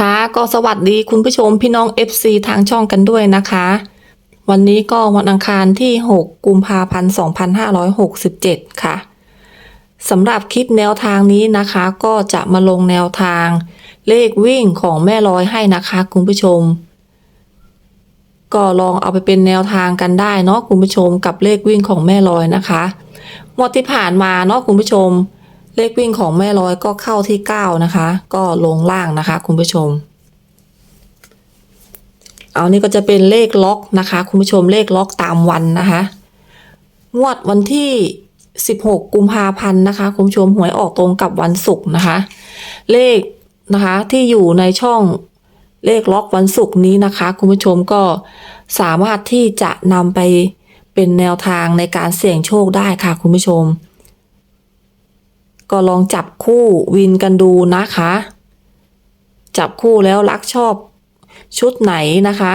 คะ ก็สวัสดีคุณผู้ชมพี่น้อง FC ทางช่องกันด้วยนะคะ วันนี้ก็วันอังคารที่ 6 กุมภาพันธ์ 2567 ค่ะสำหรับคลิปแนวทางนี้นะคะ ก็จะมาลงแนวทาง เลขวิ่งของแม่ลอยให้นะคะ คุณผู้ชม ก็ลองเอาไปเป็นแนวทางกันได้เนาะคุณผู้ชมกับเลขวิ่งของแม่ลอยนะคะงวดที่ผ่านมาเนาะคุณผู้ชม เลขวิ่งของแม่ลอยก็เข้าที่ 9 นะคะ ก็ลงล่างนะคะ คุณผู้ชม เอานี่ก็จะเป็นเลขล็อกนะคะ คุณผู้ชมเลขล็อกตามวันนะคะ งวดวันที่ 16 กุมภาพันธ์นะคะ คุณผู้ชมหวยออกตรงกับวันศุกร์นะคะ เลขนะคะที่อยู่ในช่องเลขล็อกวันศุกร์นี้นะคะ คุณผู้ชมก็สามารถที่จะนำไปเป็นแนวทางในการเสี่ยงโชคได้ค่ะ คุณผู้ชม ก็ลองจับคู่วินกันดูนะคะ จับคู่แล้วรักชอบชุดไหนนะคะ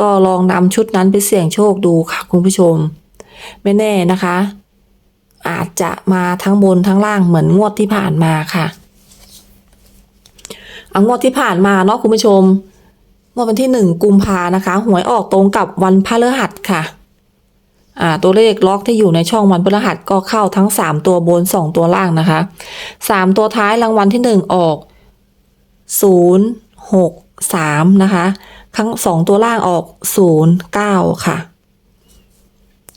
ก็ลองนำชุดนั้นไปเสี่ยงโชคดูค่ะคุณผู้ชม ไม่แน่นะคะ อาจจะมาทั้งบนทั้งล่างเหมือนงวดที่ผ่านมาค่ะเอางวดที่ผ่านมาเนาะคุณผู้ชมงวดวันที่หนึ่งกุมภานะคะ หวยออกตรงกับวันพฤหัสค่ะ ตัวเลขล็อกที่อยู่ในช่องวันพฤหัสก็เข้าทั้ง 3 ตัวบน 2 ตัวล่างนะคะ 3 ตัวท้ายรางวัลที่ 1 ออก 0 6 3 นะคะ ครั้ง 2 ตัวล่างออก 0 9 ค่ะ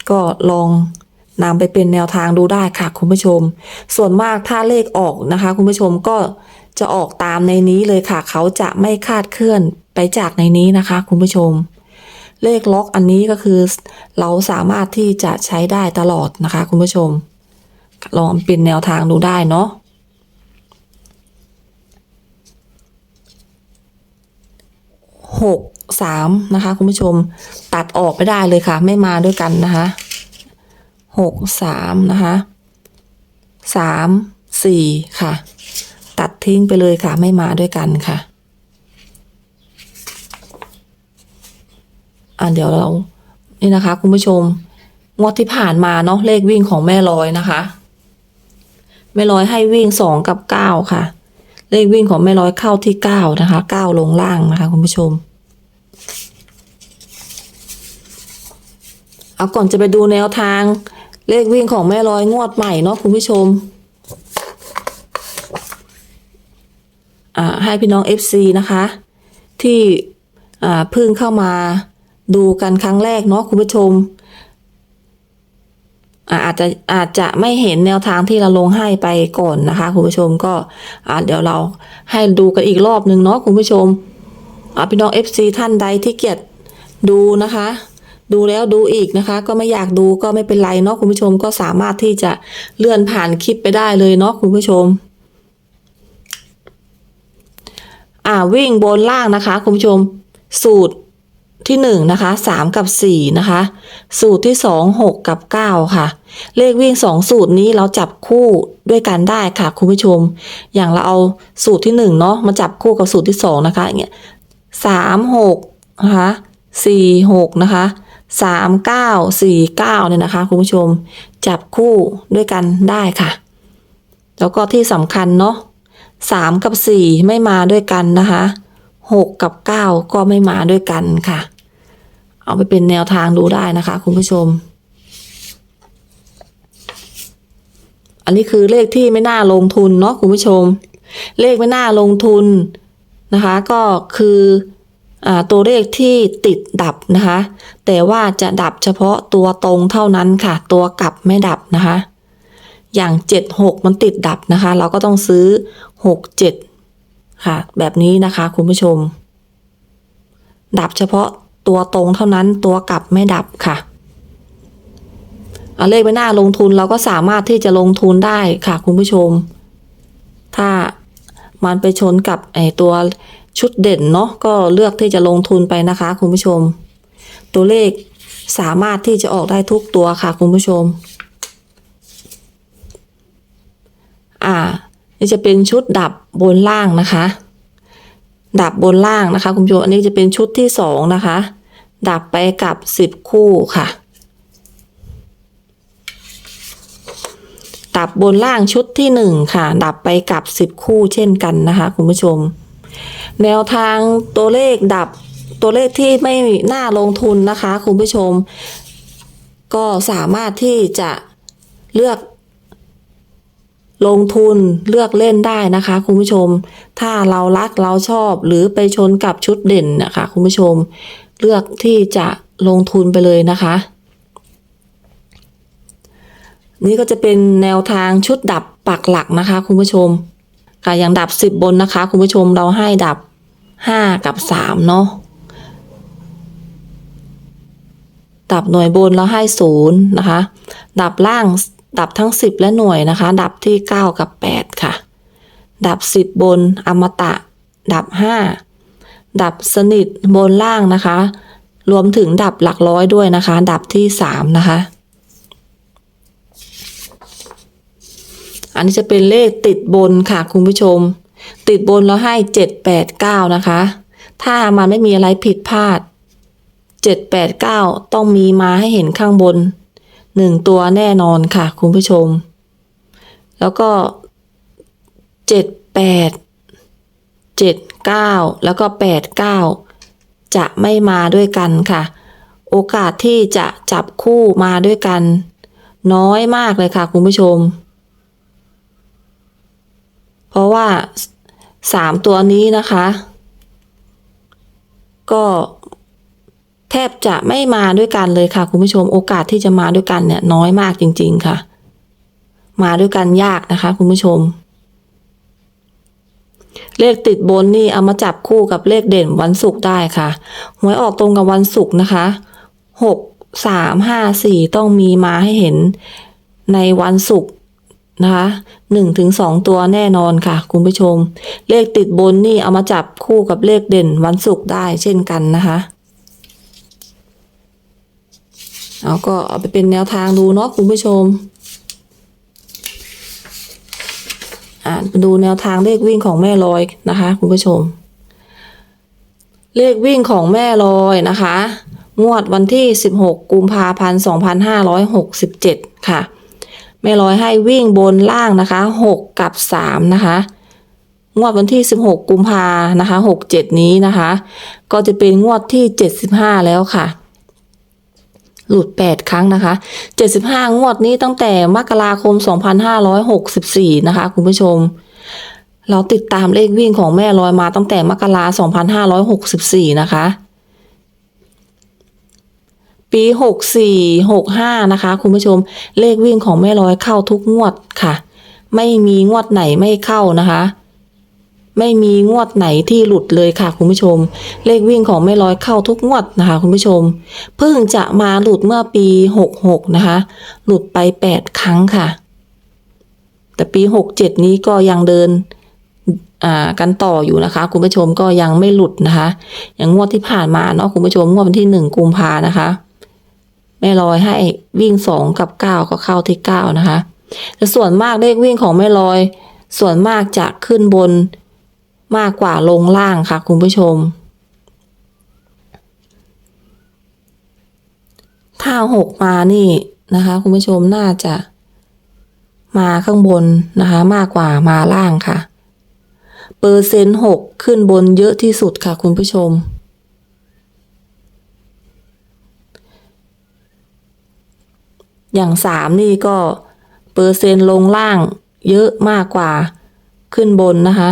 ก็ลองนำไปเป็นแนวทางดูได้ค่ะ คุณผู้ชม ส่วนมากถ้าเลขออกนะคะ คุณผู้ชมก็จะออกตามในนี้เลยค่ะ เขาจะไม่คาดเคลื่อนไปจากในนี้นะคะ คุณผู้ชม เลขล็อกอันนี้ก็คือเราสามารถที่จะใช้ได้ตลอดนะคะ คุณผู้ชม ลองเป็นแนวทางดูได้เนาะหกสามนะคะ คุณผู้ชมตัดออกไม่ได้เลยค่ะ ไม่มาด้วยกันนะคะหกสามนะคะสามสี่ค่ะ ตัดทิ้งไปเลยค่ะ ไม่มาด้วยกันค่ะ อ่าเดี๋ยวเรานี่นะคะ คุณผู้ชม งวดที่ผ่านมาเนาะเลขวิ่งของแม่ลอยนะคะ แม่ลอยให้วิ่งสองกับเก้าค่ะ เลขวิ่งของแม่ลอยเข้าที่เก้านะคะเก้าลงล่างนะคะ คุณผู้ชมเอาก่อนจะไปดูแนวทางเลขวิ่งของแม่ลอยงวดใหม่เนาะคุณผู้ชมอ่าให้พี่น้อง FC นะคะ ที่อ่าเพิ่งเข้ามา ดูกันครั้งแรกเนาะคุณผู้ชม อาจจะอาจจะไม่เห็นแนวทางที่เราลงให้ไปก่อนนะคะ คุณผู้ชมก็อ่าเดี๋ยวเราให้ดูกันอีกรอบหนึ่งเนาะคุณผู้ชมพี่น้อง FC ท่านใดที่เกียดดูนะคะ ดูแล้วดูอีกนะคะ ก็ไม่อยากดูก็ไม่เป็นไรเนาะคุณผู้ชมก็สามารถที่จะเลื่อนผ่านคลิปไปได้เลยเนาะคุณผู้ชมอ่าวิ่งบนล่างนะคะ คุณผู้ชม สูตร ที่หนึ่งนะคะสามกับสี่นะคะสูตรที่สองหกกับเก้าค่ะ เลขวิ่งสองสูตรนี้เราจับคู่ด้วยกันได้ค่ะคุณผู้ชม อย่างเราเอาสูตรที่หนึ่งเนาะมาจับคู่กับสูตรที่สองนะคะอย่างเงี้ยสามหกนะคะสี่หกนะคะสามเก้าสี่เก้าเนี่ยนะคะคุณผู้ชมจับคู่ด้วยกันได้ค่ะ แล้วก็ที่สำคัญเนาะสามกับสี่ไม่มาด้วยกันนะคะ หกกับเก้าก็ไม่มาด้วยกันค่ะ เอาไปเป็นแนวทางดูได้นะคะ คุณผู้ชม อันนี้คือเลขที่ไม่น่าลงทุนเนาะคุณผู้ชม เลขไม่น่าลงทุนนะคะ ก็คืออตัวเลขที่ติดดับนะคะ แต่ว่าจะดับเฉพาะตัวตรงเท่านั้นค่ะ ตัวกลับไม่ดับนะคะ อย่าง 7 6 มันติดดับนะคะ เราก็ต้องซื้อ 6 7 ค่ะ แบบนี้นะคะคุณผู้ชม ดับเฉพาะตัวตรงเท่านั้นตัวกลับไม่ดับค่ะเอาเลขไม่น่าลงทุนเราก็สามารถที่จะลงทุนได้ค่ะ คุณผู้ชม ถ้ามันไปชนกับไอตัวชุดเด่นเนาะก็เลือกที่จะลงทุนไปนะคะ คุณผู้ชม ตัวเลขสามารถที่จะออกได้ทุกตัวค่ะ คุณผู้ชม อ่า นี่จะเป็นชุดดับบนล่างนะคะ ดับบนล่างนะคะคุณผู้ชมอันนี้จะเป็นชุดที่สองนะคะ ดับไปกับสิบคู่ค่ะ ดับบนล่างชุดที่หนึ่งค่ะ ดับไปกับสิบคู่เช่นกันนะคะคุณผู้ชม แนวทางตัวเลขดับตัวเลขที่ไม่น่าลงทุนนะคะคุณผู้ชม ก็สามารถที่จะเลือก ลงทุนเลือกเล่นได้นะคะ คุณผู้ชม ถ้าเรารักเราชอบหรือไปชนกับชุดเด่นนะคะคุณผู้ชม เลือกที่จะลงทุนไปเลยนะคะ นี่ก็จะเป็นแนวทางชุดดับปักหลักนะคะ คุณผู้ชมค่ะอย่างดับสิบบนนะคะ คุณผู้ชมเราให้ดับห้ากับสามเนาะดับหน่วยบนเราให้ศูนย์นะคะ ดับล่าง ดับทั้ง 10 และหน่วยนะคะ ดับที่ 9 กับ 8 ค่ะ ดับ 10 บนอมตะ ดับ 5 ดับสนิทบนล่างนะคะ รวมถึงดับหลักร้อยด้วยนะคะ ดับที่ 3 นะคะ อันนี้จะเป็นเลขติดบนค่ะคุณผู้ชม ติดบนเราให้ 7 8 9 นะคะ ถ้ามันไม่มีอะไรผิดพลาด 7 8 9 ต้องมีมาให้เห็นข้างบน หนึ่งตัวแน่นอนค่ะ คุณผู้ชม แล้วก็เจ็ดแปดเจ็ดเก้าแล้วก็แปดเก้าจะไม่มาด้วยกันค่ะ โอกาสที่จะจับคู่มาด้วยกัน น้อยมากเลยค่ะ คุณผู้ชม เพราะว่าสามตัวนี้นะคะ ก็ แทบจะไม่มาด้วยกันเลยค่ะ คุณผู้ชมโอกาสที่จะมาด้วยกันเนี่ยน้อยมากจริง ๆ ค่ะ มาด้วยกันยากนะคะ คุณผู้ชม เลขติดบนนี่เอามาจับคู่กับเลขเด่นวันศุกร์ได้ค่ะหวยออกตรงกับวันศุกร์นะคะหกสามห้าสี่ต้องมีมาให้เห็นในวันศุกร์นะคะหนึ่งถึงสองตัวแน่นอนค่ะ คุณผู้ชม เลขติดบนนี่เอามาจับคู่กับเลขเด่นวันศุกร์ได้เช่นกันนะคะ เอาก็เอาไปเป็นแนวทางดูเนาะคุณผู้ชม อ่าดูแนวทางเลขวิ่งของแม่ลอยนะคะ คุณผู้ชม เลขวิ่งของแม่ลอยนะคะ งวดวันที่ 16 กุมภาพันธ์2567 ค่ะ แม่ลอยให้วิ่งบนล่างนะคะ 6 กับ 3 นะคะงวดวันที่ 16 กุมภานะคะ 67 นี้นะคะ ก็จะเป็นงวดที่ 75 แล้วค่ะ หลุด 8 ครั้งนะคะ 75 งวดนี้ตั้งแต่มกราคม 2564 นะคะ คุณผู้ชม เราติดตามเลขวิ่งของแม่ลอยมาตั้งแต่มกราคม 2564 นะคะ ปี 64 65 นะคะ คุณผู้ชม เลขวิ่งของแม่ลอยเข้าทุกงวดค่ะ ไม่มีงวดไหนไม่เข้านะคะ ไม่มีงวดไหนที่หลุดเลยค่ะคุณผู้ชม เลขวิ่งของแม่ลอยเข้าทุกงวดนะคะคุณผู้ชม เพิ่งจะมาหลุดเมื่อปี 66 นะคะ หลุดไป 8 ครั้งค่ะ แต่ปี 67 นี้ก็ยังเดินอ่ากันต่ออยู่นะคะ คุณผู้ชมก็ยังไม่หลุดนะคะ อย่างงวดที่ผ่านมาเนาะคุณผู้ชมงวดวันที่1กุมภานะคะแม่ลอยให้วิ่ง2กับ9ก็เข้าที่9นะคะแต่ส่วนมากเลขวิ่งของแม่ลอย ส่วนมากจะขึ้นบน มากกว่าลงล่างค่ะ คุณผู้ชม ถ้าหกมานี่นะคะ คุณผู้ชมน่าจะมาข้างบนนะคะ มากกว่ามาล่างค่ะ เปอร์เซ็นต์หกขึ้นบนเยอะที่สุดค่ะ คุณผู้ชม อย่างสามนี่ก็เปอร์เซ็นต์ลงล่างเยอะมากกว่าขึ้นบนนะคะ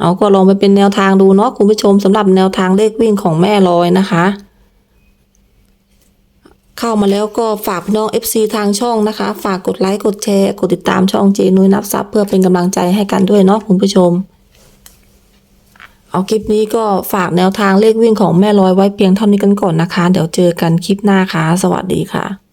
เอาก็ลองไปเป็นแนวทางดูเนาะคุณผู้ชมสำหรับแนวทางเลขวิ่งของแม่ลอยนะคะ เข้ามาแล้วก็ฝากพี่น้อง FC ทางช่องนะคะ ฝากกดไลค์กดแชร์กดติดตามช่องเจนุ้ยนับซับเพื่อเป็นกำลังใจให้กันด้วยเนาะคุณผู้ชม เอาคลิปนี้ก็ฝากแนวทางเลขวิ่งของแม่ลอยไว้เพียงเท่านี้กันก่อนนะคะ เดี๋ยวเจอกันคลิปหน้าค่ะ สวัสดีค่ะ